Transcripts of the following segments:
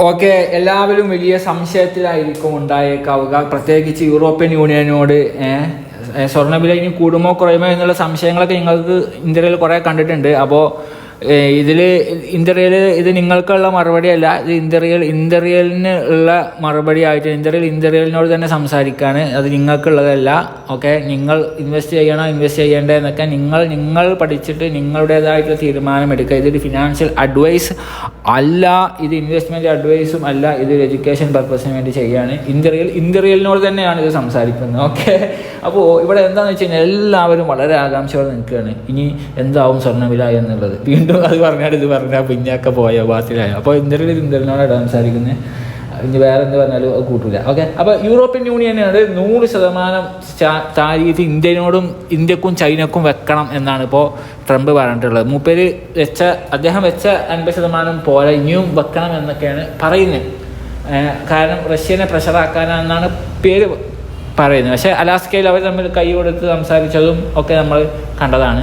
Okay എല്ലാവരും വലിയ സംശയത്തിലായിരിക്കും ഉണ്ടായേക്കാവുക. പ്രത്യേകിച്ച് യൂറോപ്യൻ യൂണിയനോട് സ്വർണവില ഇനി കൂടുമോ കുറയുമോ എന്നുള്ള സംശയങ്ങളൊക്കെ നിങ്ങൾക്ക് ഇന്ത്യയിൽ കുറേ കണ്ടിട്ടുണ്ട്. അപ്പോൾ ഇതിൽ ഇന്ത്യയിൽ ഇത് നിങ്ങൾക്കുള്ള മറുപടി അല്ല ഇത് ഇന്ത്യയിൽ ഇന്ത്യലിന് ഉള്ള മറുപടി ആയിട്ട് ഇന്ത്യയിൽ ഇന്ത്യലിനോട് തന്നെ സംസാരിക്കാണ്. അത് നിങ്ങൾക്കുള്ളതല്ല. ഓക്കെ? നിങ്ങൾ ഇൻവെസ്റ്റ് ചെയ്യണോ? ഇൻവെസ്റ്റ് ചെയ്യേണ്ടത് എന്നൊക്കെ നിങ്ങൾ നിങ്ങൾ പഠിച്ചിട്ട് നിങ്ങളുടേതായിട്ടുള്ള തീരുമാനമെടുക്കുക ഇതൊരു ഫിനാൻഷ്യൽ അഡ്വൈസ് അല്ല. ഇത് ഇൻവെസ്റ്റ്മെന്റ് അഡ്വൈസും അല്ല. ഇതൊരു എഡ്യൂക്കേഷൻ പർപ്പസിന് വേണ്ടി ചെയ്യാണ്. ഇന്ത്യയിൽ ഇന്ത്യയിലിനോട് തന്നെയാണ് ഇത് സംസാരിക്കുന്നത്. ഓക്കെ? അപ്പോൾ ഇവിടെ എന്താണെന്ന് വെച്ച് കഴിഞ്ഞാൽ എല്ലാവരും വളരെ ആകാംക്ഷയോടെ നിൽക്കുകയാണ്. ഇനി എന്താവും സ്വർണവില എന്നുള്ളത്? വീണ്ടും അത് പറഞ്ഞാൽ ഇത് പറഞ്ഞാൽ പിന്നെയൊക്കെ പോയ ബാത്തിലായോ അപ്പോൾ ഇന്ത്യയിൽ ഇത് ഇന്ത്യയിനോടാണ് സംസാരിക്കുന്നത് ഇനി വേറെ എന്ത് പറഞ്ഞാലും അത് കൂട്ടില്ല ഓക്കെ? അപ്പോൾ യൂറോപ്യൻ യൂണിയനാണ് നൂറ് ശതമാനം താരീഫ് ഇന്ത്യനോടും ഇന്ത്യക്കും ചൈനക്കും വെക്കണം എന്നാണ് ഇപ്പോൾ ട്രംപ് പറഞ്ഞിട്ടുള്ളത്. മൂപ്പേര് വെച്ച അദ്ദേഹം വെച്ച അൻപത് ശതമാനം പോലെ ഇനിയും വെക്കണം എന്നൊക്കെയാണ് പറയുന്നത് കാരണം റഷ്യനെ പ്രഷറാക്കാനാണെന്നാണ് പേര് പറയുന്നത് പക്ഷേ അലാസ്കയിൽ അവർ തമ്മിൽ കൈ കൊടുത്ത് സംസാരിച്ചതും ഒക്കെ നമ്മൾ കണ്ടതാണ്.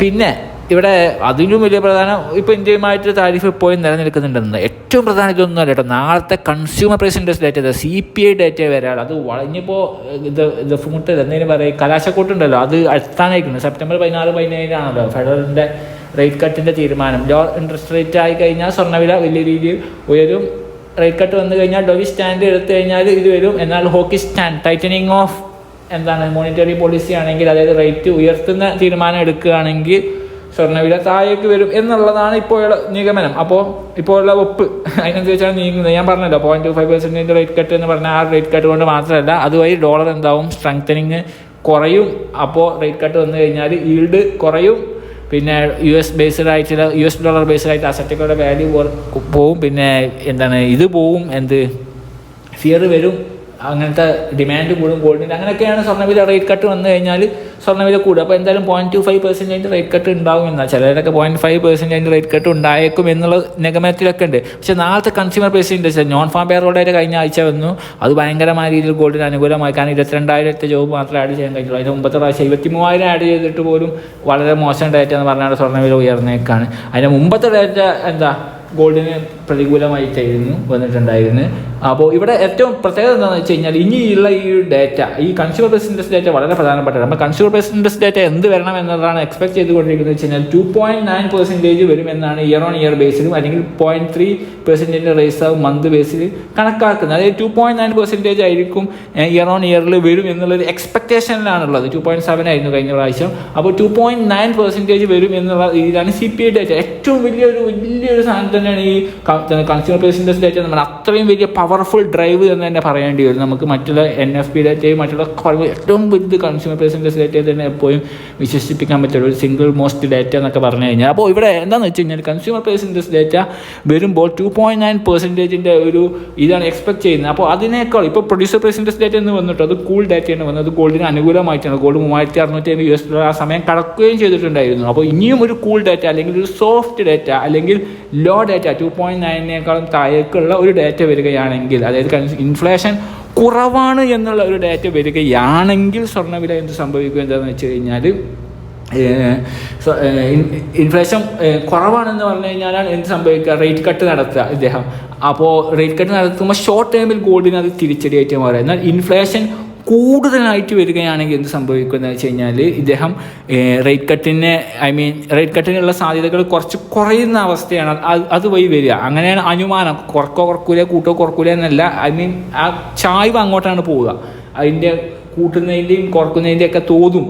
പിന്നെ ഇവിടെ അതിലും വലിയ പ്രധാനം ഇപ്പോൾ ഇന്ത്യയുമായിട്ട് താരിഫ് ഇപ്പോഴും നിലനിൽക്കുന്നുണ്ടെന്ന്. ഏറ്റവും പ്രധാന ഇതൊന്നും അല്ല കേട്ടോ. നാളത്തെ consumer price data C P I data വരാൾ അത് വളഞ്ഞിപ്പോൾ ഇത് ഇത് ഫുട്ട് എന്തെങ്കിലും പറയും കലാശക്കൂട്ടുണ്ടല്ലോ അത് അടുത്താനായിരിക്കുന്നു സെപ്റ്റംബർ പതിനാറ് പതിനേഴാണല്ലോ ഫെഡറലിന്റെ റേറ്റ് കട്ടിന്റെ തീരുമാനം. ലോ ഇൻട്രസ്റ്റ് റേറ്റ് ആയി കഴിഞ്ഞാൽ സ്വർണവില വലിയ രീതിയിൽ ഉയരും. റേറ്റ് കട്ട് വന്നു കഴിഞ്ഞാൽ ഡൊവി സ്റ്റാൻഡ് എടുത്തു കഴിഞ്ഞാൽ ഇത് വരും. എന്നാൽ ഹോക്കി സ്റ്റാൻഡ് ടൈറ്റനിങ് ഓഫ് എന്താണ് മോണിറ്ററി പോളിസി ആണെങ്കിൽ അതായത് റേറ്റ് ഉയർത്തുന്ന തീരുമാനം എടുക്കുകയാണെങ്കിൽ സ്വർണവില താഴേക്ക് വരും എന്നുള്ളതാണ് ഇപ്പോഴുള്ള നിഗമനം. അപ്പോൾ ഇപ്പോഴുള്ള ഒപ്പ് അതിനനുസരിച്ചാണ് നീങ്ങുന്നത്. ഞാൻ പറഞ്ഞല്ലോ പോയിന്റ് ടു ഫൈവ് പെർസെന്റിന്റെ റേറ്റ് കട്ട് എന്ന് പറഞ്ഞാൽ ആ റേറ്റ് കട്ട് കൊണ്ട് മാത്രമല്ല അതുവഴി ഡോളർ എന്താവും സ്ട്രെങ്തനിങ് കുറയും. അപ്പോൾ റേറ്റ് കട്ട് വന്നു കഴിഞ്ഞാൽ ഈൽഡ് കുറയും. പിന്നെ യു എസ് ബേസ്ഡ് ആയിട്ടുള്ള യു എസ് ഡോളർ ബേസ്ഡ് ആയിട്ട് അസറ്റുകളുടെ വാല്യൂ പോവും. പിന്നെ എന്താണ് ഇത് പോവും എന്ത് ഫിയർ വരും. അങ്ങനത്തെ ഡിമാൻഡ് കൂടും ഗോൾഡിന്റെ അങ്ങനെയൊക്കെയാണ് സ്വർണവില റേറ്റ് കട്ട് വന്നു കഴിഞ്ഞാൽ സ്വർണവില കൂടും. അപ്പോൾ എന്തായാലും point two five percentage rate cut ഉണ്ടാകും എന്നാൽ ചിലരൊക്കെ point five percentage rate cut ഉണ്ടായേക്കും എന്നുള്ള നിഗമനത്തിലൊക്കെ ഉണ്ട്. പക്ഷെ നാളത്തെ consumer price index non farm പേറോഡായിട്ട് കഴിഞ്ഞ ആഴ്ച വന്നു. അത് ഭയങ്കരമായ രീതിയിൽ ഗോൾഡിന് അനുകൂലമായി. കാരണം ഇരുപത്തിരണ്ടായിരത്തെ ജോബ് മാത്രമേ ആഡ് ചെയ്യാൻ കഴിഞ്ഞുള്ളൂ അതിന് മുമ്പത്തെ പ്രാവശ്യം ഇരുപത്തി മൂവായിരം ആഡ് ചെയ്തിട്ട് പോലും വളരെ മോശം ഡേറ്റ എന്ന് പറഞ്ഞാൽ സ്വർണവില ഉയർന്നേക്കാണ്. അതിന് മുമ്പത്തെ ഡേറ്റ എന്താ? ഗോൾഡിന് പ്രതികൂലമായിട്ടായിരുന്നു വന്നിട്ടുണ്ടായിരുന്നു. അപ്പോൾ ഇവിടെ ഏറ്റവും പ്രത്യേകത എന്താണെന്ന് വെച്ച് കഴിഞ്ഞാൽ ഇനിയുള്ള ഈ ഡേറ്റ ഈ കൺസ്യൂമർ പ്രൈസ് ഇൻഡെക്സ് ഡേറ്റ വളരെ പ്രധാനപ്പെട്ടതാണ്. അപ്പോൾ കൺസ്യൂമർ പ്രൈസ് ഇൻഡെക്സ് ഡേറ്റ എന്ത് വരണം എന്നതാണ് എക്സ്പെക്ട് ചെയ്തുകൊണ്ടിരിക്കുന്നത് വെച്ച് കഴിഞ്ഞാൽ ടു പോയിന്റ് നയൻ പെർസെന്റേജ് വരും എന്നാണ് ഇയർ ഓൺ ഇയർ ബേസിലും അല്ലെങ്കിൽ പോയിന്റ് ത്രീ പെർസെന്റേജ് റേസ് ആവും മന്ത് ബേസിൽ കണക്കാക്കുന്നത്. അതായത് ടു പോയിന്റ് നയൻ പെർസെന്റേജ് ആയിരിക്കും ഇയർ ഓൺ ഇയറിൽ വരും എന്നുള്ളൊരു എക്സ്പെക്ടേഷനിലാണുള്ളത് ടു പോയിന്റ് സെവൻ ആയിരുന്നു കഴിഞ്ഞ പ്രാവശ്യം. അപ്പോൾ ടു പോയിന്റ് നയൻ പെർസെന്റേജ് വരും എന്നുള്ള രീതിയിലാണ് സി പി ഐ ഡേറ്റ. ഏറ്റവും വലിയൊരു വലിയൊരു സാധനം തന്നെയാണ് ഈ കൺസ്യൂമർ പ്രൈസ് ഇൻഡസ്ട്രി ഡേറ്റ നമ്മൾ അത്രയും വലിയ പവർഫുൾ ഡ്രൈവ് എന്ന് തന്നെ പറയേണ്ടി വരും. നമുക്ക് മറ്റുള്ള എൻ എഫ് പി ഡേറ്റയും മറ്റുള്ള ഏറ്റവും വലുത് കൺസ്യൂമർ പ്രൈസ് ഇൻഡസ്ട്രി ഡേറ്റയെ തന്നെ എപ്പോഴും വിശ്വസിപ്പിക്കാൻ പറ്റുള്ള ഒരു സിംഗിൾ മോസ്റ്റ് ഡേറ്റ എന്നൊക്കെ പറഞ്ഞു കഴിഞ്ഞാൽ. അപ്പോൾ ഇവിടെ എന്താണെന്ന് വെച്ച് കഴിഞ്ഞാൽ കൺസ്യൂമർ പ്രൈസ് ഇൻഡെക്സ് ഡേറ്റ വരുമ്പോൾ ടു പോയിന്റ് നയൻ പെർസെന്റേജിന്റെ ഒരു ഇതാണ് എക്സ്പെക്ട് ചെയ്യുന്നത്. അപ്പോൾ അതിനേക്കാൾ ഇപ്പോൾ പ്രൊഡ്യൂസർ പ്രൈസ് ഇൻഡെക്സ് ഡേറ്റ എന്ന് വന്നിട്ട് അത് കൂൾ ഡേറ്റയാണ് വന്നത്. ഗോൾഡിന് അനുകൂലമായിട്ടാണ്. ഗോൾഡ് മൂവായിരത്തി അറുന്നൂറ്റി അമ്പത് യു എസ് ഡോളർ ആ സമയം കടക്കുകയും ചെയ്തിട്ടുണ്ടായിരുന്നു. അപ്പോൾ ഇനിയും ഒരു കൂൾ ഡേറ്റ അല്ലെങ്കിൽ ഒരു സോഫ്റ്റ് ഡേറ്റ അല്ലെങ്കിൽ ലോ ഡേറ്റ ടു പോയിന്റ് നയനേക്കാളും താഴേക്കുള്ള ഒരു ഡേറ്റ വരികയാണെങ്കിൽ അതായത് ഇൻഫ്ലേഷൻ കുറവാണ് എന്നുള്ള ഒരു ഡേറ്റ വരികയാണെങ്കിൽ സ്വർണവില എന്ത് സംഭവിക്കും എന്താണെന്ന് വെച്ച് കഴിഞ്ഞാൽ ഇൻഫ്ലേഷൻ കുറവാണെന്ന് പറഞ്ഞു കഴിഞ്ഞാലാണ് എന്ത് സംഭവിക്കുക? റേറ്റ് കട്ട് നടത്തുക ഇദ്ദേഹം. അപ്പോൾ റേറ്റ് കട്ട് നടത്തുമ്പോൾ ഷോർട്ട് ടൈമിൽ ഗോൾഡിന് അത് തിരിച്ചടിയായിട്ട് മാറുക എന്നാൽ ഇൻഫ്ലേഷൻ കൂടുതലായിട്ട് വരികയാണെങ്കിൽ എന്ത് സംഭവിക്കുന്നത് വെച്ച് കഴിഞ്ഞാൽ ഇദ്ദേഹം റേറ്റ് കട്ടിനെ ഐ മീൻ റേറ്റ് കട്ടിനുള്ള സാധ്യതകൾ കുറച്ച് കുറയുന്ന അവസ്ഥയാണ് അത് അതുവഴി വരിക. അങ്ങനെയാണ് അനുമാനം. കുറക്കോ കുറക്കൂല കൂട്ടോ കുറക്കൂല എന്നല്ല. ഐ മീൻ ആ ചായ്വ് അങ്ങോട്ടാണ് പോവുക. അതിന്റെ കൂട്ടുന്നതിന്റെയും കുറക്കുന്നതിന്റെയും ഒക്കെ തോതും.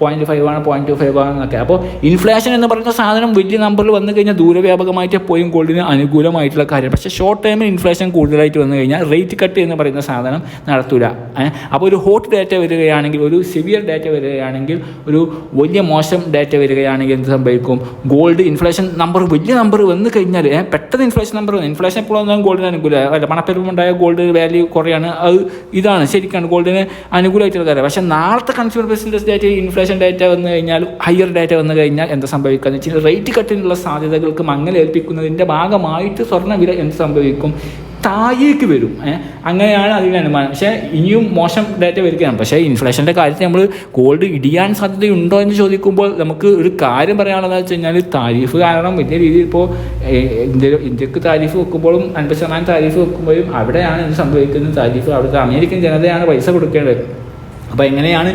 പോയിന്റ് ഫൈവ് ആണ് പോയിന്റ് ടു ഫൈവ് ആണെന്നൊക്കെ. അപ്പോൾ ഇൻഫ്ലേഷൻ എന്ന് പറയുന്ന സാധനം വലിയ നമ്പറിൽ വന്നു കഴിഞ്ഞാൽ ദൂരവ്യാപകമായിട്ട് എപ്പോഴും ഗോൾഡിന് അനുകൂലമായിട്ടുള്ള കാര്യം പക്ഷേ ഷോർട്ട് ടൈമിൽ ഇൻഫ്ലേഷൻ കൂടുതലായിട്ട് വന്നു കഴിഞ്ഞാൽ റേറ്റ് കട്ട് എന്ന് പറയുന്ന സാധനം നടത്തൂല. അപ്പോൾ ഒരു ഹോട്ട് ഡാറ്റ വരികയാണെങ്കിൽ ഒരു സിവിയർ ഡാറ്റ വരികയാണെങ്കിൽ ഒരു വലിയ മോശം ഡാറ്റ വരികയാണെങ്കിൽ എന്ത് സംഭവിക്കും? ഗോൾഡ് ഇൻഫ്ലേഷൻ നമ്പർ വലിയ നമ്പർ വന്നു കഴിഞ്ഞാൽ പെട്ടെന്ന് ഇൻഫ്ലേഷൻ നമ്പർ വന്നു. ഇൻഫ്ലേഷൻ എപ്പോഴൊന്നും ഗോൾഡിന് അനുകൂല. അല്ല പണപ്പെരുപ്പുണ്ടായ ഗോൾഡ് വാല്യൂ കുറയാണ്. അത് ഇതാണ്. ശരിക്കാണ്. ഗോൾഡിന് അനുകൂലമായിട്ടുള്ള കാര്യം. പക്ഷേ നാളത്തെ consumer price data inflation data വന്നു കഴിഞ്ഞാൽ ഹയർ ഡാറ്റ വന്നു കഴിഞ്ഞാൽ എന്താ സംഭവിക്കുക എന്ന് വെച്ചാൽ റേറ്റ് കട്ടിനുള്ള സാധ്യതകൾക്ക് മങ്ങലേൽപ്പിക്കുന്നതിന്റെ ഭാഗമായിട്ട് സ്വർണവില എന്ത് സംഭവിക്കും? താഴേക്ക് വരും. അങ്ങനെയാണ് അതിന്റെ അനുമാനം. പക്ഷേ ഇനിയും മോശം ഡേറ്റ വരികയാണ്. പക്ഷേ ഇൻഫ്ലേഷന്റെ കാര്യത്തിൽ നമ്മൾ ഗോൾഡ് ഇടിയാൻ സാധ്യതയുണ്ടോ എന്ന് ചോദിക്കുമ്പോൾ നമുക്ക് ഒരു കാര്യം പറയാനുള്ളത് വെച്ച് കഴിഞ്ഞാൽ താരിഫ് കാരണം വലിയ രീതിയിൽ ഇപ്പോൾ ഇന്ത്യ ഇന്ത്യയ്ക്ക് താരിഫ് വെക്കുമ്പോഴും അൻപത് ശതമാനം താരിഫ് വെക്കുമ്പോഴും അവിടെയാണ് ഇത് സംഭവിക്കുന്നത്? താരിഫ് അവിടുത്തെ അമേരിക്കൻ ജനതയാണ് പൈസ കൊടുക്കേണ്ടത്. അപ്പോൾ എങ്ങനെയാണ്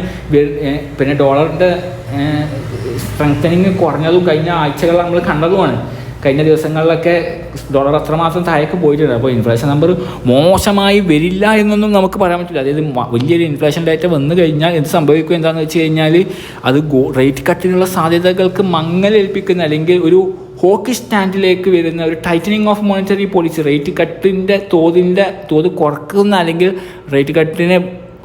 പിന്നെ ഡോളറിന്റെ സ്ട്രെങ്തനിങ് കുറഞ്ഞതും കഴിഞ്ഞ ആഴ്ചകൾ നമ്മൾ കണ്ടതുമാണ്. കഴിഞ്ഞ ദിവസങ്ങളിലൊക്കെ ഡോളർ അത്രമാത്രം താഴേക്ക് പോയിട്ടുണ്ട്. അപ്പോൾ ഇൻഫ്ലേഷൻ നമ്പർ മോശമായി വരില്ല എന്നൊന്നും നമുക്ക് പറയാൻ പറ്റില്ല. അതായത് വലിയൊരു ഇൻഫ്ലേഷൻ ഡേറ്റ വന്നു കഴിഞ്ഞാൽ എന്ത് സംഭവിക്കും എന്താണെന്ന് വെച്ച് കഴിഞ്ഞാൽ അത് റേറ്റ് കട്ടിനുള്ള സാധ്യതകൾക്ക് മങ്ങലേൽപ്പിക്കുന്ന അല്ലെങ്കിൽ ഒരു ഹോക്കി സ്റ്റാൻഡിലേക്ക് വരുന്ന ഒരു tightening of monetary policy rate കട്ടിന്റെ തോതിന്റെ തോത് കുറക്കുന്ന അല്ലെങ്കിൽ റേറ്റ് കട്ടിനെ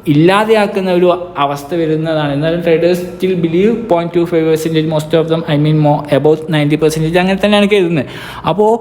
ഇല്ലാതെയാക്കുന്ന ഒരു അവസ്ഥ വരുന്നതാണ്. എന്നാലും traders still believe point two five percentage most of them I mean more about ninety percentage അങ്ങനെ തന്നെയാണ് കരുതുന്നത്. അപ്പോൾ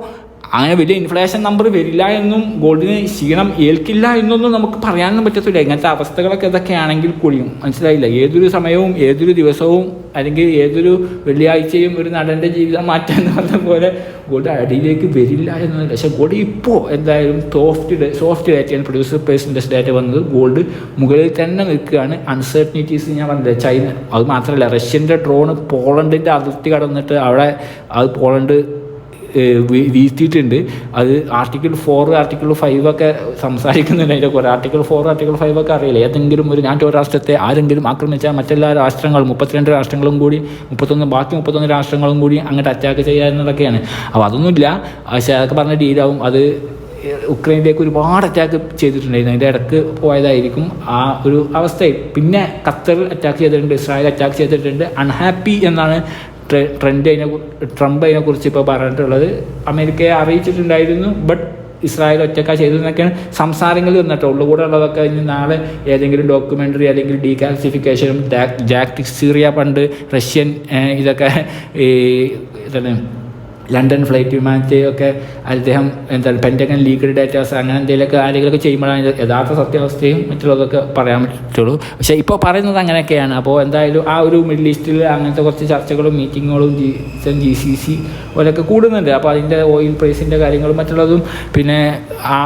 അങ്ങനെ വലിയ ഇൻഫ്ലേഷൻ നമ്പർ വരില്ല എന്നും ഗോൾഡിന് ക്ഷീണം ഏൽക്കില്ല എന്നൊന്നും നമുക്ക് പറയാനൊന്നും പറ്റത്തില്ല. ഇങ്ങനത്തെ അവസ്ഥകളൊക്കെ ഇതൊക്കെയാണെങ്കിൽ കൂടിയും. മനസ്സിലായില്ല? ഏതൊരു സമയവും ഏതൊരു ദിവസവും അല്ലെങ്കിൽ ഏതൊരു വെള്ളിയാഴ്ചയും ഒരു നടന്റെ ജീവിതം മാറ്റാൻ പറഞ്ഞ പോലെ ഗോൾഡ് അടിയിലേക്ക് വരില്ല എന്നൊന്നും പക്ഷേ ഗോൾഡ് ഇപ്പോൾ എന്തായാലും സോഫ്റ്റ് സോഫ്റ്റ് ഡാറ്റയാണ് പ്രൊഡ്യൂസർ പേഴ്സന്റേജ് ഡാറ്റ വന്നത് ഗോൾഡ് മുകളിൽ തന്നെ നിൽക്കുകയാണ്. അൺസർട്ടനിറ്റീസ് ഞാൻ പറഞ്ഞില്ല? ചൈന. അത് മാത്രമല്ല റഷ്യന്റെ ഡ്രോണ് പോളണ്ടിന്റെ അതിർത്തി കടന്നിട്ട് അവിടെ അത് പോളണ്ട് വീഴ്ത്തിയിട്ടുണ്ട്. അത് ആർട്ടിക്കിൾ ഫോർ ആർട്ടിക്കിൾ ഫൈവ് ഒക്കെ സംസാരിക്കുന്നുണ്ട് അതിന്റെ കുറേ ആർട്ടിക്കിൾ ഫോർ ആർട്ടിക്കിൾ ഫൈവ് ഒക്കെ അറിയില്ല? ഏതെങ്കിലും ഒരു നാറ്റോ രാഷ്ട്രത്തെ ആരെങ്കിലും ആക്രമിച്ചാൽ മറ്റെല്ലാ രാഷ്ട്രങ്ങളും മുപ്പത്തിരണ്ട് രാഷ്ട്രങ്ങളും കൂടി മുപ്പത്തൊന്ന് ബാക്കി മുപ്പത്തൊന്ന് രാഷ്ട്രങ്ങളും കൂടി അങ്ങോട്ട് അറ്റാക്ക് ചെയ്യുക അപ്പോൾ അതൊന്നുമില്ല. പക്ഷേ അതൊക്കെ പറഞ്ഞ ഡീലാവും അത് ഉക്രൈനിലേക്ക് ഒരുപാട് അറ്റാക്ക് ചെയ്തിട്ടുണ്ടായിരുന്നു. അതിന്റെ ഇടയ്ക്ക് പോയതായിരിക്കും ആ ഒരു അവസ്ഥയിൽ. പിന്നെ ഖത്തർ അറ്റാക്ക് ചെയ്തിട്ടുണ്ട് ഇസ്രായേൽ അറ്റാക്ക് ചെയ്തിട്ടുണ്ട്. അൺഹാപ്പി എന്നാണ് ട്രെൻഡ് അതിനെ ട്രംപ് അതിനെക്കുറിച്ച് ഇപ്പോൾ പറഞ്ഞിട്ടുള്ളത്. അമേരിക്കയെ അറിയിച്ചിട്ടുണ്ടായിരുന്നു ബട്ട് ഇസ്രായേൽ ഒറ്റക്ക ചെയ്തതെന്നൊക്കെയാണ് സംസാരങ്ങൾ വന്നിട്ട്. ഉള്ളുകൂടെ ഉള്ളതൊക്കെ ഇനി നാളെ ഏതെങ്കിലും ഡോക്യുമെന്ററി അല്ലെങ്കിൽ ഡീകാൽസിഫിക്കേഷനും ജാക്ടിക് സീറിയ പണ്ട് റഷ്യൻ ഇതൊക്കെ ഈ ലണ്ടൻ ഫ്ലൈറ്റ് വിമാനത്തെയൊക്കെ അദ്ദേഹം എന്താ പെന്റഗൺ ലീക്ക്ഡ് ഡേറ്റാസ് അങ്ങനെ എന്തെങ്കിലുമൊക്കെ ആരെങ്കിലുമൊക്കെ ചെയ്യുമ്പോഴാണ് യഥാർത്ഥ സത്യാവസ്ഥയും മറ്റുള്ളതൊക്കെ പറയാൻ പറ്റുള്ളൂ. പക്ഷേ ഇപ്പോൾ പറയുന്നത് അങ്ങനെയൊക്കെയാണ്. അപ്പോൾ എന്തായാലും ആ ഒരു മിഡിൽ ഈസ്റ്റിൽ അങ്ങനത്തെ കുറച്ച് ചർച്ചകളും മീറ്റിങ്ങുകളും ജി ജി സി സി പോലെയൊക്കെ കൂടുന്നുണ്ട്. അപ്പോൾ അതിന്റെ ഓയിൽ പ്രൈസിന്റെ കാര്യങ്ങളും മറ്റുള്ളതും പിന്നെ ആ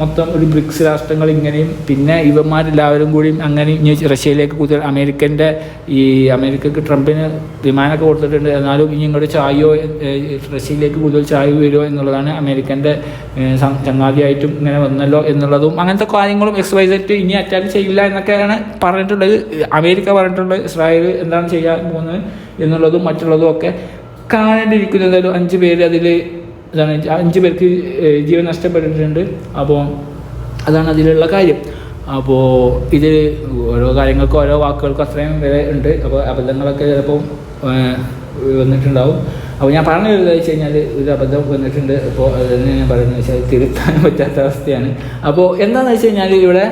മൊത്തം ഒരു ബ്രിക്സ് രാഷ്ട്രങ്ങൾ ഇങ്ങനെയും പിന്നെ ഇവന്മാരെല്ലാവരും കൂടി അങ്ങനെ ഇനി റഷ്യയിലേക്ക് കൂടുതൽ അമേരിക്കന്റെ ഈ അമേരിക്കക്ക് ട്രംപിന് വിമാനമൊക്കെ കൊടുത്തിട്ടുണ്ട്. എന്നാലും ഇനി ഇങ്ങോട്ട് ചായോ ഏഹ്, റഷ്യയിലേക്ക് കൂടുതൽ ചായ വരുമോ എന്നുള്ളതാണ് അമേരിക്കന്റെ ചങ്ങാതിയായിട്ടും ഇങ്ങനെ വന്നല്ലോ എന്നുള്ളതും അങ്ങനത്തെ കാര്യങ്ങളും എക്സ് വൈ സെറ്റ് ഇനി അറ്റാക്ക് ചെയ്യില്ല എന്നൊക്കെയാണ് പറഞ്ഞിട്ടുള്ളത്. അമേരിക്ക പറഞ്ഞിട്ടുള്ളത് ഇസ്രായേൽ എന്താണ് ചെയ്യാൻ പോകുന്നത് എന്നുള്ളതും മറ്റുള്ളതും ഒക്കെ കാണേണ്ടിയിരിക്കുന്നു. എന്തായാലും അഞ്ച് പേര് അതിൽ ഇതാണ് അഞ്ച് പേർക്ക് ജീവൻ നഷ്ടപ്പെട്ടിട്ടുണ്ട്. അപ്പോൾ അതാണ് അതിലുള്ള കാര്യം. അപ്പോൾ ഇത് ഓരോ കാര്യങ്ങൾക്കും ഓരോ വാക്കുകൾക്കും അത്രയും വില ഉണ്ട്. അപ്പോൾ അബദ്ധങ്ങളൊക്കെ ചിലപ്പോൾ വന്നിട്ടുണ്ടാവും. അപ്പോൾ ഞാൻ പറഞ്ഞു വരുന്നത് വെച്ച് കഴിഞ്ഞാൽ ഒരു അബദ്ധം വന്നിട്ടുണ്ട്. അപ്പോൾ അത് തന്നെ ഞാൻ പറയുന്നത് വെച്ചാൽ തിരുത്താൻ പറ്റാത്ത അവസ്ഥയാണ്. അപ്പോൾ എന്താണെന്ന് വെച്ച് കഴിഞ്ഞാൽ ഇവിടെ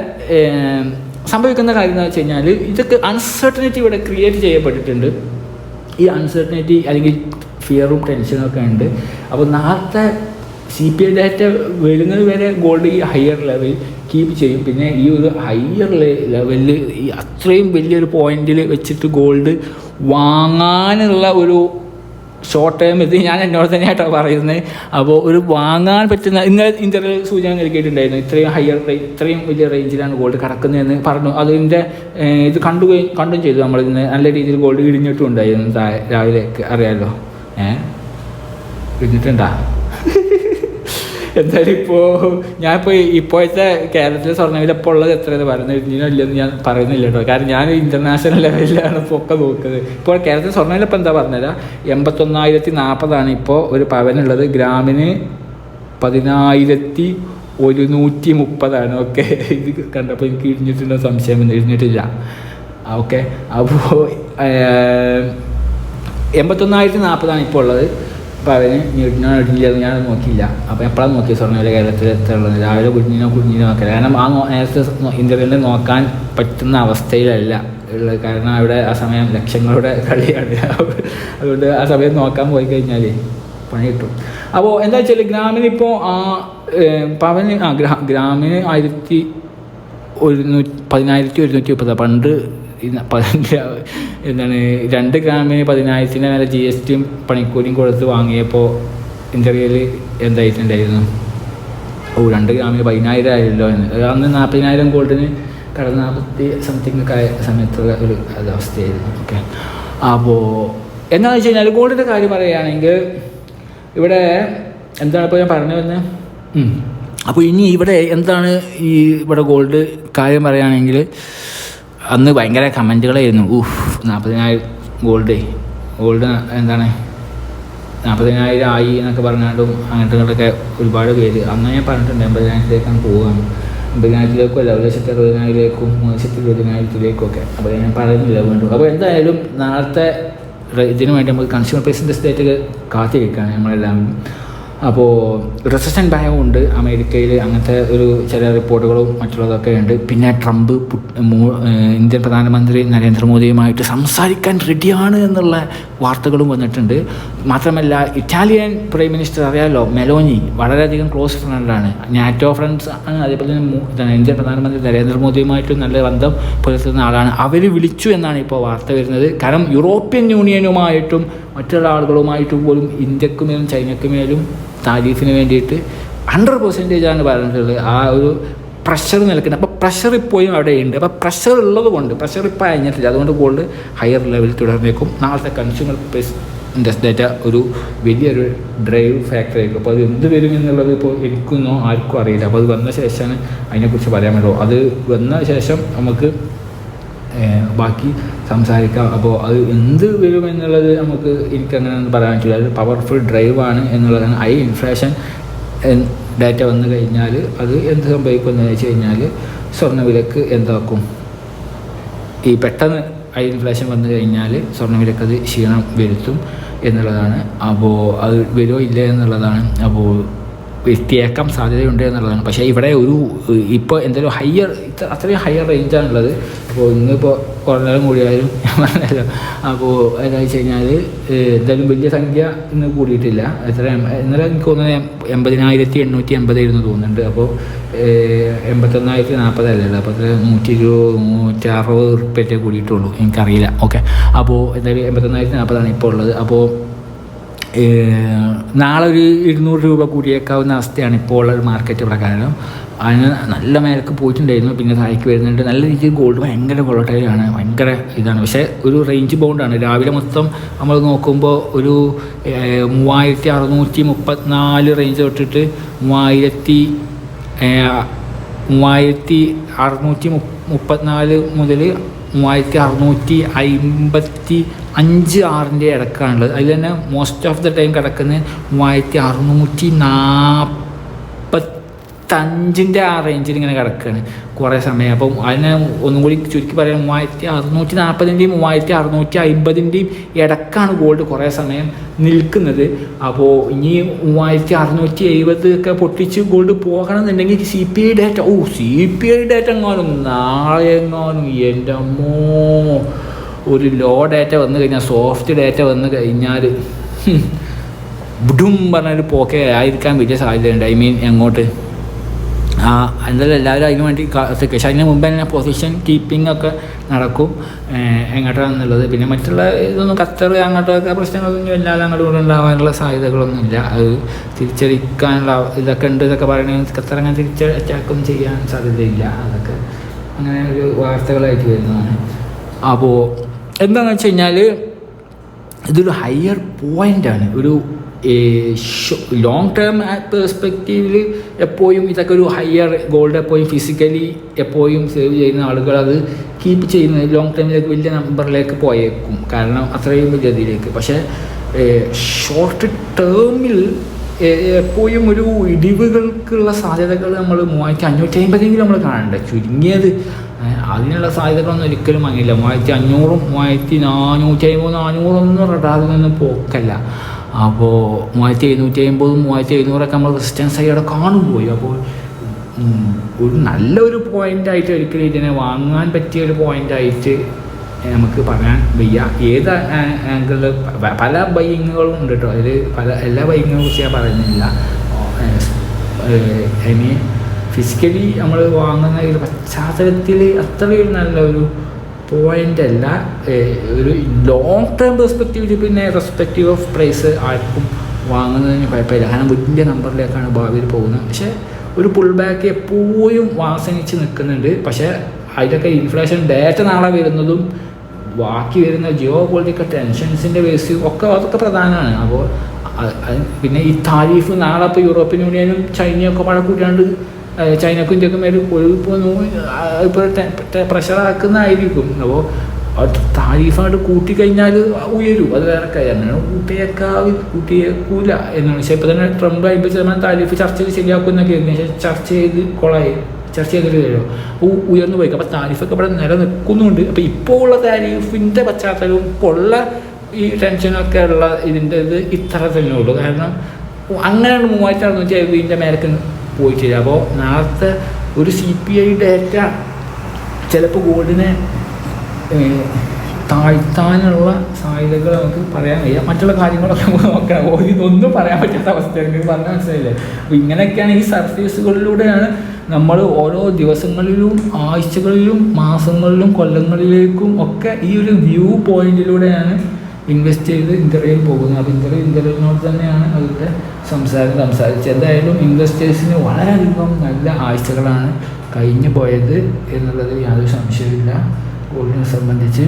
സംഭവിക്കുന്ന കാര്യം എന്ന് വെച്ച് കഴിഞ്ഞാൽ ഇതൊക്കെ അൺസർട്ടനിറ്റി ഇവിടെ ക്രിയേറ്റ് ചെയ്യപ്പെട്ടിട്ടുണ്ട്. ഈ അൺസർട്ടനിറ്റി അല്ലെങ്കിൽ ഫിയറും ടെൻഷനും ഒക്കെ ഉണ്ട്. അപ്പോൾ നാളത്തെ സി പി ഐ ഡാറ്റ വരുന്നത് വരെ ഗോൾഡ് ഈ ഹയർ ലെവൽ കീപ്പ് ചെയ്യും. പിന്നെ ഈ ഒരു ഹയർ ലെവലിൽ ഈ അത്രയും വലിയൊരു പോയിന്റിൽ വെച്ചിട്ട് ഗോൾഡ് വാങ്ങാനുള്ള ഒരു ഷോർട്ട് ടേം ഇത് ഞാൻ എന്നോട് തന്നെയായിട്ടാണ് പറയുന്നത് അപ്പോൾ ഒരു വാങ്ങാൻ പറ്റുന്ന ഇന്ന് ഇന്ത്യയിൽ സൂചന നൽകിയിട്ടുണ്ടായിരുന്നു. ഇത്രയും ഹയർ റേഞ്ച് ഇത്രയും വലിയ റേഞ്ചിലാണ് ഗോൾഡ് കിടക്കുന്നതെന്ന് പറഞ്ഞു. അതിന്റെ ഇത് കണ്ടു കണ്ടും ചെയ്തു നമ്മളിന്ന് നല്ല രീതിയിൽ ഗോൾഡ് ഇടിഞ്ഞിട്ടും ഉണ്ടായിരുന്നു. രാവിലെയൊക്കെ അറിയാമല്ലോ ഏഹ് എന്തായാലും ഇപ്പോ ഞാൻ ഇപ്പോ ഇപ്പോഴത്തെ കേരളത്തിലെ സ്വർണവില ഇപ്പോൾ ഉള്ളത് എത്രയാണ് പറയുന്നത് ഇങ്ങനെ ഇല്ലെന്ന് ഞാൻ പറയുന്നില്ല കേട്ടോ. കാരണം ഞാൻ ഇന്റർനാഷണൽ ലെവലിലാണ് ഇപ്പോൾ ഒക്കെ നോക്കുന്നത്. ഇപ്പോൾ കേരളത്തിലെ സ്വർണവില ഇപ്പോൾ എന്താ പറഞ്ഞത് എൺപത്തൊന്നായിരത്തി നാൽപ്പതാണ് ഇപ്പോൾ ഒരു പവനുള്ളത്. ഗ്രാമിന് പതിനായിരത്തി ഒരുന്നൂറ്റി മുപ്പതാണ് ഓക്കെ. ഇത് കണ്ടപ്പോൾ എനിക്ക് ഇടിഞ്ഞിട്ടുണ്ടോ സംശയം ഇടിഞ്ഞിട്ടില്ല ഓക്കെ. അപ്പോൾ എൺപത്തൊന്നായിരത്തി നാൽപ്പതാണ് ഇപ്പോൾ ഉള്ളത് അപ്പോൾ അവന് ഞെട്ടിനോ ഇടിഞ്ഞില്ലെന്ന് ഞാൻ നോക്കിയില്ല. അപ്പോൾ എപ്പോഴാണ് നോക്കിയത്? സ്വർണവില കേരളത്തിൽ എത്തുള്ളത് രാവിലെ കുഞ്ഞിനോ കുഞ്ഞിനോ നോക്കില്ല കാരണം ആ നേരത്തെ ഇന്ത്യയിൽ നോക്കാൻ പറ്റുന്ന അവസ്ഥയിലല്ല ഉള്ളത്. കാരണം അവിടെ ആ സമയം ലക്ഷങ്ങളുടെ കളിയാണ്. അതുകൊണ്ട് ആ സമയം നോക്കാൻ പോയി കഴിഞ്ഞാൽ പണി കിട്ടും. അപ്പോൾ എന്താ വെച്ചാൽ ഗ്രാമിനിപ്പോൾ ആ പവന് ആ ഗ്രാ ഗ്രാമിന് ആയിരത്തി ഒരുന്നൂറ്റി പതിനായിരത്തി ഒരുന്നൂറ്റി മുപ്പത്. പണ്ട് എന്താണ് രണ്ട് ഗ്രാമിന് പതിനായിരത്തിന്റെ മേലെ ജി എസ് ടിയും പണിക്കൂലിയും കൊടുത്ത് വാങ്ങിയപ്പോൾ എന്റെ കയ്യിൽ എന്തായിട്ടുണ്ടായിരുന്നു? ഓ രണ്ട് ഗ്രാമിന് പതിനായിരം ആയല്ലോ എന്ന്. അന്ന് നാൽപ്പതിനായിരം ഗോൾഡിന് കടന്ന് നാൽപ്പത്തി സംതിങ് ആയ സമയത്തുള്ള ഒരു അവസ്ഥയായിരുന്നു. ഓക്കെ അപ്പോൾ എന്താണെന്ന് വെച്ച് കഴിഞ്ഞാൽ ഗോൾഡിന്റെ കാര്യം പറയുകയാണെങ്കിൽ ഇവിടെ എന്താണ് ഇപ്പോൾ ഞാൻ പറഞ്ഞു വന്നത് അപ്പോൾ ഇനി ഇവിടെ എന്താണ് ഈ ഇവിടെ ഗോൾഡ് കാര്യം പറയുകയാണെങ്കിൽ അന്ന് ഭയങ്കര കമന്റുകളായിരുന്നു ഊഫ് നാൽപ്പതിനായിരം ഗോൾഡ് ഗോൾഡ് എന്താണ്? നാൽപ്പതിനായിരം ആയി എന്നൊക്കെ പറഞ്ഞാലും അങ്ങനത്തെ ഒരുപാട് പേര്. അന്ന് ഞാൻ പറഞ്ഞിട്ടുണ്ട് എൺപതിനായിരത്തിലേക്കാണ് പോവുകയാണ് എൺപതിനായിരത്തിലേക്കും അല്ല ഒരു ലക്ഷത്തി അറുപതിനായിരത്തിലേക്കും മൂന്ന് ലക്ഷത്തി ഇരുപതിനായിരത്തിലേക്കും ഒക്കെ അപ്പോൾ ഞാൻ പറയുന്നില്ല വീണ്ടും. അപ്പോൾ എന്തായാലും നാളത്തെ ഇതിനു വേണ്ടി നമുക്ക് കൺസ്യൂമർ പ്രൈസിന്റെ സ്റ്റേറ്റ് കാത്തിരിക്കുകയാണ് നമ്മളെല്ലാവരും. അപ്പോൾ റെസിസ്റ്റന്റ് ഭയവും ഉണ്ട് അമേരിക്കയിൽ അങ്ങനത്തെ ഒരു ചെറിയ റിപ്പോർട്ടുകളും മറ്റുള്ളതൊക്കെ ഉണ്ട്. പിന്നെ ട്രംപ് ഇന്ത്യൻ പ്രധാനമന്ത്രി നരേന്ദ്രമോദിയുമായിട്ട് സംസാരിക്കാൻ റെഡിയാണ് എന്നുള്ള വാർത്തകളും വന്നിട്ടുണ്ട്. മാത്രമല്ല ഇറ്റാലിയൻ പ്രൈം മിനിസ്റ്റർ അറിയാമല്ലോ മെലോനി വളരെയധികം ക്ലോസ് ഫ്രണ്ടാണ് നാറ്റോ ഫ്രണ്ട്സ് ആണ്. അതേപോലെ തന്നെ ഇന്ത്യൻ പ്രധാനമന്ത്രി നരേന്ദ്രമോദിയുമായിട്ടും നല്ല ബന്ധം പുലർത്തുന്ന ആളാണ്. അവർ വിളിച്ചു എന്നാണ് ഇപ്പോൾ വാർത്ത വരുന്നത്. കാരണം യൂറോപ്യൻ യൂണിയനുമായിട്ടും മറ്റുള്ള ആളുകളുമായിട്ട് പോലും ഇന്ത്യയ്ക്ക് മേലും ചൈനക്ക് മേലും താരീഫിന് വേണ്ടിയിട്ട് ഹൺഡ്രഡ് പെർസെന്റേജ് ആണ് പറഞ്ഞിട്ടുള്ളത് ആ ഒരു പ്രഷർ നിൽക്കുന്നത് അപ്പോൾ പ്രഷർ ഇപ്പോഴും അവിടെ ഉണ്ട്. അപ്പോൾ പ്രഷർ ഉള്ളത് കൊണ്ട് പ്രഷർ ഇപ്പോൾ അയഞ്ഞിട്ടില്ല. അതുകൊണ്ട് ഗോൾഡ് ഹയർ ലെവലിൽ തുടർന്നേക്കും. നാളത്തെ കൺസ്യൂമർ പ്രൈസ് ഇൻഡസ് ഡേറ്റ ഒരു വലിയൊരു ഡ്രൈവ് ഫാക്ടർ ആയിരിക്കും. അപ്പോൾ അത് എന്ത് വരും എന്നുള്ളത് ഇപ്പോൾ എനിക്കൊന്നും ആർക്കും അറിയില്ല. അപ്പോൾ അത് വന്ന ശേഷമാണ് അതിനെക്കുറിച്ച് പറയാൻ വേണ്ടത് അത് വന്ന ശേഷം നമുക്ക് ബാക്കി സംസാരിക്കാം. അപ്പോൾ അത് എന്ത് വരും എന്നുള്ളത് നമുക്ക് എനിക്കങ്ങനെ പറയാൻ പറ്റില്ല. അത് പവർഫുൾ ഡ്രൈവാണ് എന്നുള്ളതാണ്. ഹൈ ഇൻഫ്ലേഷൻ ഡാറ്റ വന്നു കഴിഞ്ഞാൽ അത് എന്ത് സംഭവിക്കുമെന്ന് വെച്ച് കഴിഞ്ഞാൽ സ്വർണവിലക്ക് എന്താക്കും? ഈ പെട്ടെന്ന് ഹൈ ഇൻഫ്ലേഷൻ വന്നു കഴിഞ്ഞാൽ സ്വർണവിലക്ക് അത് ക്ഷീണം വരുത്തും എന്നുള്ളതാണ്. അപ്പോൾ അത് വരുമോ ഇല്ല എന്നുള്ളതാണ്. അപ്പോൾ എത്തിയേക്കാം സാധ്യതയുണ്ട് എന്നുള്ളതാണ്. പക്ഷേ ഇവിടെ ഒരു ഇപ്പോൾ എന്തെങ്കിലും ഹയർ ഇത്ര അത്രയും ഹയർ റേഞ്ചാണുള്ളത് അപ്പോൾ ഇന്നിപ്പോൾ കുറഞ്ഞാലും കൂടിയാലും ഞാൻ പറഞ്ഞല്ലോ. അപ്പോൾ എന്താ വെച്ച് കഴിഞ്ഞാൽ എന്തായാലും വലിയ സംഖ്യ ഇന്ന് കൂടിയിട്ടില്ല. എത്ര ഇന്നലെ എനിക്ക് തോന്നുന്നത് എൺപതിനായിരത്തി എണ്ണൂറ്റി എൺപതായിരുന്നു തോന്നുന്നുണ്ട്. അപ്പോൾ എൺപത്തൊന്നായിരത്തി നാൽപ്പതല്ലേ അപ്പോൾ അത്ര നൂറ്റി ഇരുപത് നൂറ്റി അറുപത് ഉറുപ്പ്യറ്റേ കൂടിയിട്ടുള്ളൂ. എനിക്കറിയില്ല. ഓക്കെ. അപ്പോൾ എന്തായാലും എൺപത്തൊന്നായിരത്തി നാൽപ്പതാണ് ഇപ്പോൾ ഉള്ളത്. അപ്പോൾ നാളെ ഒരു ഇരുന്നൂറ് രൂപ കൂടിയേക്കാവുന്ന അവസ്ഥയാണ് ഇപ്പോൾ ഉള്ള ഒരു മാർക്കറ്റ് പ്രകാരം അതിന് നല്ല മേലക്ക് പോയിട്ടുണ്ടായിരുന്നു. പിന്നെ താഴേക്ക് വരുന്നുണ്ട്. നല്ല രീതിയിൽ ഗോൾഡ് ഭയങ്കര വോളട്ടൈലാണ് ഭയങ്കര ഇതാണ്. പക്ഷേ ഒരു റേഞ്ച് ബൗണ്ടാണ് രാവിലെ മൊത്തം നമ്മൾ നോക്കുമ്പോൾ ഒരു മൂവായിരത്തി അറുന്നൂറ്റി മുപ്പത്തിനാല് റേഞ്ച് തൊട്ടിട്ട് മൂവായിരത്തി മൂവായിരത്തി അറുന്നൂറ്റി മുപ്പത്തിനാല് മുതൽ മൂവായിരത്തി അറുന്നൂറ്റി അമ്പത്തി അഞ്ച് ആറിന്റെ ഇടക്കാണുള്ളത്. അതിൽ തന്നെ മോസ്റ്റ് ഓഫ് ദ ടൈം കിടക്കുന്നത് മൂവായിരത്തി അറുന്നൂറ്റി നാൽപ്പത്തഞ്ചിന്റെ ആ റേഞ്ചിൽ ഇങ്ങനെ കിടക്കുകയാണ് കുറേ സമയം. അപ്പം അതിനെ ഒന്നും കൂടി ചുരുക്കി പറയാൻ മൂവായിരത്തി അറുന്നൂറ്റി നാൽപ്പതിന്റെയും മൂവായിരത്തി അറുന്നൂറ്റി അമ്പതിന്റെയും ഇടക്കാണ് ഗോൾഡ് കുറേ സമയം നിൽക്കുന്നത്. അപ്പോൾ ഇനി മൂവായിരത്തി അറുന്നൂറ്റി എഴുപത് ഒക്കെ പൊട്ടിച്ച് ഗോൾഡ് പോകണമെന്നുണ്ടെങ്കിൽ C P I data oh C P I data എങ്ങാനും നാളെ എങ്ങാനും എന്റെ അമ്മോ. ഒരു ലോ ഡേറ്റ വന്നു കഴിഞ്ഞാൽ സോഫ്റ്റ് ഡേറ്റ വന്നു കഴിഞ്ഞാൽ ബുഡും പറഞ്ഞൊരു പോക്കെ ആയിരിക്കാൻ വലിയ സാധ്യതയുണ്ട്. ഐ മീൻ എങ്ങോട്ട്? എന്തായാലും എല്ലാവരും അതിന് വേണ്ടി പക്ഷേ അതിന് മുമ്പ് തന്നെ പൊസിഷൻ കീപ്പിംഗ് ഒക്കെ നടക്കും. എങ്ങോട്ടാണെന്നുള്ളത് പിന്നെ മറ്റുള്ള ഇതൊന്നും ഖത്തർ അങ്ങോട്ടൊക്കെ പ്രശ്നങ്ങളൊന്നും ഇല്ലാതെ അങ്ങോട്ട് കൂടെ ഉണ്ടാവാനുള്ള സാധ്യതകളൊന്നും ഇല്ല അത് തിരിച്ചടിക്കാനുള്ള ഇതൊക്കെ ഉണ്ട് ഇതൊക്കെ പറയണമെങ്കിൽ ഖത്തർ അങ്ങനെ തിരിച്ച് അറ്റാക്കും ചെയ്യാൻ സാധ്യതയില്ല. അതൊക്കെ അങ്ങനെ ഒരു വാർത്തകളായിട്ട് വരുന്നതാണ്. അപ്പോൾ എന്താണെന്ന് വെച്ച് കഴിഞ്ഞാൽ ഇതൊരു ഹയർ പോയിന്റാണ് ഒരു ലോങ് ടേം പെർസ്പെക്റ്റീവിൽ എപ്പോഴും ഇതൊക്കെ ഒരു ഹയർ ഗോൾഡ് എപ്പോഴും ഫിസിക്കലി എപ്പോഴും സേവ് ചെയ്യുന്ന ആളുകൾ അത് കീപ്പ് ചെയ്യുന്നത് ലോങ് ടേമിലേക്ക് വലിയ നമ്പറിലേക്ക് പോയേക്കും. കാരണം അത്രയും വലിയ ഇതിലേക്ക്. പക്ഷേ ഷോർട്ട് ടേമിൽ എപ്പോഴും ഒരു ഇടിവുകൾക്കുള്ള സാധ്യതകൾ നമ്മൾ മൂവായിരത്തി അഞ്ഞൂറ്റി അമ്പതെങ്കിലും നമ്മൾ കാണണ്ട? ചുരുങ്ങിയത് അതിനുള്ള സാധ്യതകളൊന്നും ഒരിക്കലും വാങ്ങില്ല മൂവായിരത്തി അഞ്ഞൂറും മൂവായിരത്തി നാനൂറ്റി അമ്പത് നാനൂറൊന്നും റഡാറിൽ നിന്ന് പോക്കല്ല. അപ്പോൾ മൂവായിരത്തി എഴുന്നൂറ്റി അമ്പതും മൂവായിരത്തി എഴുന്നൂറൊക്കെ നമ്മൾ റെസിസ്റ്റൻസ് ആയി അവിടെ കാണുമ്പോയി അപ്പോൾ ഒരു നല്ലൊരു പോയിന്റായിട്ട് ഒരിക്കലും ഇതിനെ വാങ്ങാൻ പറ്റിയ ഒരു പോയിന്റായിട്ട് നമുക്ക് പറയാൻ വയ്യ. ഏത് ആംഗിളിൽ പല ബൈങ്ങുകളും ഉണ്ട് കേട്ടോ അതിൽ പല എല്ലാ ബൈങ്ങിനെ കുറിച്ച് ഞാൻ പറയുന്നില്ല. ഐ മീൻ ഫിസിക്കലി നമ്മൾ വാങ്ങുന്ന ഒരു പശ്ചാത്തലത്തിൽ അത്രയും നല്ലൊരു പോയിന്റ് അല്ല ഒരു ലോങ് ടേം പെർസ്പെക്റ്റീവിൽ പിന്നെ റെസ്പെക്റ്റീവ് ഓഫ് പ്രൈസ് ആർക്കും വാങ്ങുന്നതിന് കുഴപ്പമില്ല. കാരണം വലിയ നമ്പറിലേക്കാണ് ഭാവിയിൽ പോകുന്നത്. പക്ഷേ ഒരു പുൾ ബാക്ക് എപ്പോഴും വാസനിച്ച് നിൽക്കുന്നുണ്ട്. പക്ഷേ അതിലൊക്കെ ഇൻഫ്ലേഷൻ ഡേറ്റ നാളെ വരുന്നതും ബാക്കി വരുന്ന ജിയോ പൊളിറ്റിക്കൽ ടെൻഷൻസിന്റെ ബേസ് ഒക്കെ അതൊക്കെ പ്രധാനമാണ്. അപ്പോൾ പിന്നെ ഈ താരീഫ് നാളെ ഇപ്പോൾ യൂറോപ്യൻ യൂണിയനും ചൈനയൊക്കെ കൂട്ടാണ്ട് ഏഹ് ചൈനക്കും ഇന്ത്യക്കും മേലെ ഇപ്പോൾ ഇപ്പോൾ പ്രഷറാക്കുന്നതായിരിക്കും. അപ്പോൾ താരീഫായിട്ട് കൂട്ടിക്കഴിഞ്ഞാൽ ഉയരും. അത് വേറെ കാര്യമാണ് കൂട്ടിയേക്കാവ് കൂട്ടിയേക്കൂല എന്നാണ്. പക്ഷേ ഇപ്പോൾ തന്നെ ട്രംപ് അമ്പത് ശതമാനം താരീഫ് ചെയ്ത് ശരിയാക്കുന്നൊക്കെ പക്ഷേ ചർച്ച ചെയ്ത് കൊളായി. ചർച്ച ചെയ്തിട്ട് വരുമോ അപ്പോൾ ഉയർന്നു പോയി. അപ്പോൾ താരിഫൊക്കെ ഇവിടെ നിലനിൽക്കുന്നുണ്ട്. അപ്പോൾ ഇപ്പോൾ ഉള്ള താരിഫിന്റെ പശ്ചാത്തലവും ഇപ്പോൾ ഉള്ള ഈ ടെൻഷനൊക്കെ ഉള്ള ഇതിന്റെ ഇത് ഇത്ര തന്നെ ഉള്ളൂ. കാരണം അങ്ങനെയാണ് മൂവായിരത്തി അറുന്നൂറ്റി എഴുപതിന്റെ മേലക്ക് പോയിട്ടില്ല. അപ്പോൾ നാളത്തെ ഒരു സി പി ഐ ഡേറ്റ ചിലപ്പോൾ ഗോൾഡിനെ താഴ്ത്താനുള്ള സാധ്യതകൾ നമുക്ക് പറയാൻ വയ്യ. മറ്റുള്ള കാര്യങ്ങളൊക്കെ നമുക്ക് നോക്കണം. ഓ ഇതൊന്നും പറയാൻ പറ്റാത്ത അവസ്ഥയാണ് നിങ്ങൾക്ക് പറഞ്ഞാൽ മനസ്സിലായില്ലേ? അപ്പോൾ ഇങ്ങനെയൊക്കെയാണ് ഈ സർഫേസുകളിലൂടെയാണ് നമ്മൾ ഓരോ ദിവസങ്ങളിലും ആഴ്ചകളിലും മാസങ്ങളിലും കൊല്ലങ്ങളിലേക്കും ഒക്കെ ഈ ഒരു വ്യൂ പോയിന്റിലൂടെയാണ് ഇൻവെസ്റ്റ് ചെയ്ത് ഇന്ത്യയിൽ പോകുന്നത് അപ്പോൾ ഇന്ത്യയിൽ ഇന്ത്യയിനോട് തന്നെയാണ് അതിന്റെ സംസാരം സംസാരിച്ചത്. എന്തായാലും ഇൻവെസ്റ്റേഴ്സിന് വളരെയധികം നല്ല ആഴ്ചകളാണ് കഴിഞ്ഞു പോയത് എന്നുള്ളത് യാതൊരു സംശയമില്ല ഗോൾഡിനെ സംബന്ധിച്ച്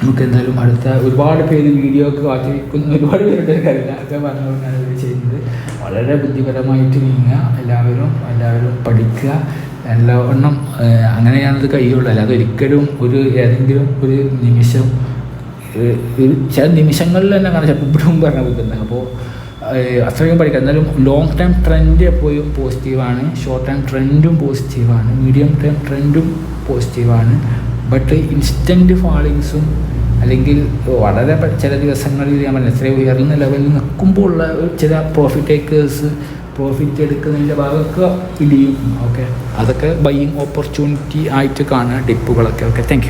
നമുക്ക് എന്തായാലും അടുത്ത ഒരുപാട് പേര് വീഡിയോ ഒക്കെ കാത്തിരിക്കുന്ന ഒരുപാട് പേരുടെ കാര്യമില്ല ഒക്കെ പറഞ്ഞുകൊണ്ടാണ് ഇത് ചെയ്യുന്നത്. വളരെ ബുദ്ധിപരമായിട്ട് നീങ്ങുക എല്ലാവരും എല്ലാവരും പഠിക്കുക എല്ലാവണ്ണം അങ്ങനെയാണത് കഴിയുള്ളൂ. അല്ലാതെ ഒരിക്കലും ഒരു ഏതെങ്കിലും ഒരു നിമിഷം ചില നിമിഷങ്ങളിൽ തന്നെ കാണാം ചിലപ്പോൾ ഇപ്പോഴും പറഞ്ഞ ബുദ്ധിമുട്ട് അപ്പോൾ അത്രയും പഠിക്കുക. എന്നാലും ലോങ് ടൈം ട്രെൻഡ് എപ്പോഴും പോസിറ്റീവാണ് ഷോർട്ട് ടൈം ട്രെൻഡും പോസിറ്റീവാണ് മീഡിയം ടൈം ട്രെൻഡും പോസിറ്റീവാണ് ബട്ട് ഇൻസ്റ്റന്റ് ഫാളിങ്സും അല്ലെങ്കിൽ വളരെ ചില ദിവസങ്ങളിൽ ഞാൻ എത്രയും ഉയർന്ന ലെവലിൽ നിൽക്കുമ്പോൾ ഉള്ള ചില പ്രോഫിറ്റ് ടേക്കേഴ്സ് പ്രോഫിറ്റ് എടുക്കുന്നതിന്റെ ഭാഗമൊക്കെ ഇടിയും. ഓക്കെ അതൊക്കെ ബൈയിങ് ഓപ്പർച്യൂണിറ്റി ആയിട്ട് കാണുക ഡിപ്പുകളൊക്കെ ഓക്കെ താങ്ക്